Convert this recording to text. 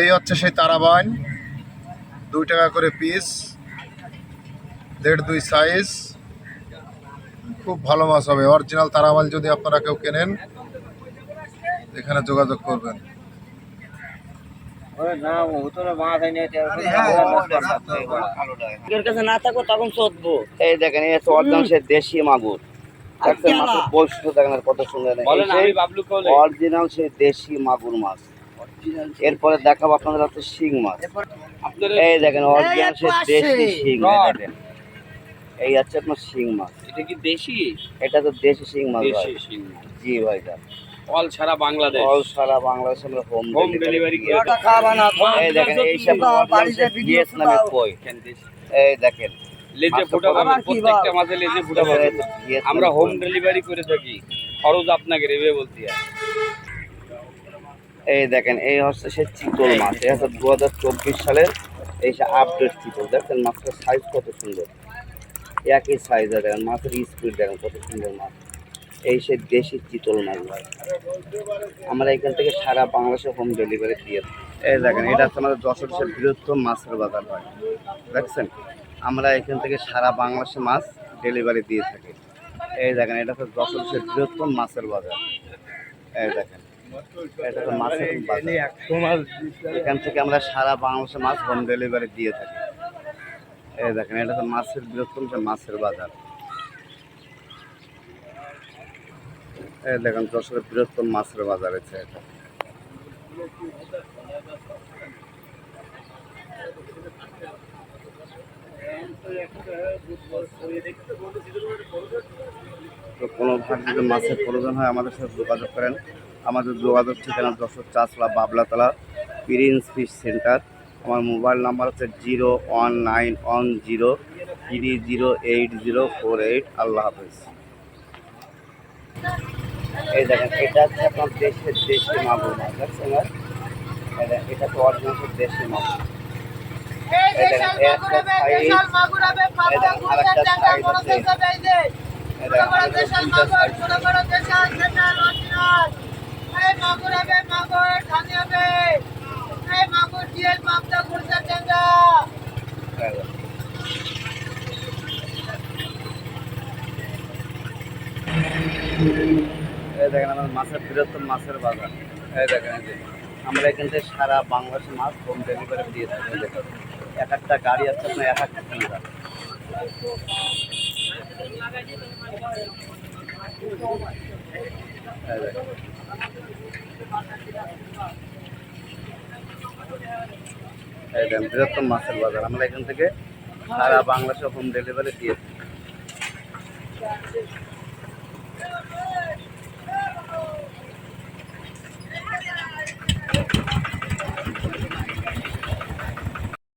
এই হচ্ছে সেই তারাবাইন। দুই টাকা করে পিস দেড় দুই সাইজ খুব ভালো মাছ হবে। অরিজিনাল তারামাল যদি আপনারা কেউ কেনেন এখানে যোগাযোগ করবেন। এর কাছে না থাকো তখন এই দেখেন এই হচ্ছে অরিজিনাল সে দেশি মাগুর। আচ্ছা। কত সুন্দর। অরিজিনাল সে দেশি মাগুর মাছ। এরপরে দেখাবো আপনাদের হচ্ছে শিং মাছ। আপনার এই দেখেন অরিজিনাল দেশি শিং। দেখেন। এই হচ্ছে আপনার শিং মাছ। এটা কি দেশি? এটা তো দেশি শিং মাছ দেশি শিং জি ভাই যান অল সারা বাংলাদেশ। অল সারা বাংলাদেশে আমরা হোম হোম ডেলিভারি করে। ওটা খাওয়া না এই দেখেন এই সব বাড়িতে ভিডিও ভিয়েতনামের কই। এই দেখেন লেজে ফুটা পাবেন প্রত্যেকটা? মাঝে লেজে ফুটা পাবেন আমরা হোম ডেলিভারি করে থাকি। খরচ আপনাকে রেবে বলতে হয়। এই দেখেন এই হচ্ছে সে চিতল মাছ এই হচ্ছে দু হাজার চব্বিশ সালের এই সে আপডেট চিতল। দেখেন মাছটার সাইজ কত সুন্দর। একই সাইজ দেখেন মাছের স্পিড দেখেন কত সুন্দর মাছ। এই সে দেশি চিতল মাছ ভাই। আমরা এখান থেকে সারা বাংলাদেশে হোম ডেলিভারি দিয়ে থাকি। এই দেখেন এটা হচ্ছে আমাদের যশোর সে বৃহত্তম মাছের বাজার ভাই। দেখছেন? আমরা এখান থেকে সারা বাংলাদেশে মাছ ডেলিভারি দিয়ে থাকি। এই দেখেন এটা হচ্ছে যশোর সে বৃহত্তম মাছের বাজার। এই দেখেন। এটা মাছের বাজার। এখান থেকে আমরা সারা বাংলাদেশে মাছ হোম ডেলিভারি দিয়ে থাকি। এই দেখেন এটা তো মাছের বৃহত্তম মাছের বাজার। এই দেখেন যশোরের বৃহত্তম মাছের বাজার আছে এটা। তো কোনো ভাগ যদি মাছের প্রয়োজন হয় আমাদের সাথে যোগাযোগ করেন। আমাদের যোগাযোগ ঠিকানা Jashore Chashla Bablatala prince fish centre. আমার মোবাইল নাম্বার হচ্ছে zero one nine one zero three zero eight zero four eight. আল্লাহ হাফেজ। এই দেখেন, এটা হচ্ছে আপনার দেশের দেশি মাগুর মাছ, দেখছেন এটা তো অরিজিনাল দেশি মাগুর। মাগুর। এই মাগুর, হবে, মাগুর, ধানি মাগুর, জিএল, পাবদা, দেখেন। আমার মাছের বৃহত্তম মাছের বাজার এই দেখেন আমরা এখান সারা বাংলাদেশে মাছ হোম ডেলিভারি দিয়ে থাকি এক একটা গাড়ি আছে আপনার এক একটা ট্যাংরা এই দেখেন। বৃহত্তম মাছের বাজার। আমরা এখান থেকে সারা বাংলাদেশে হোম ডেলিভারি দিয়েছি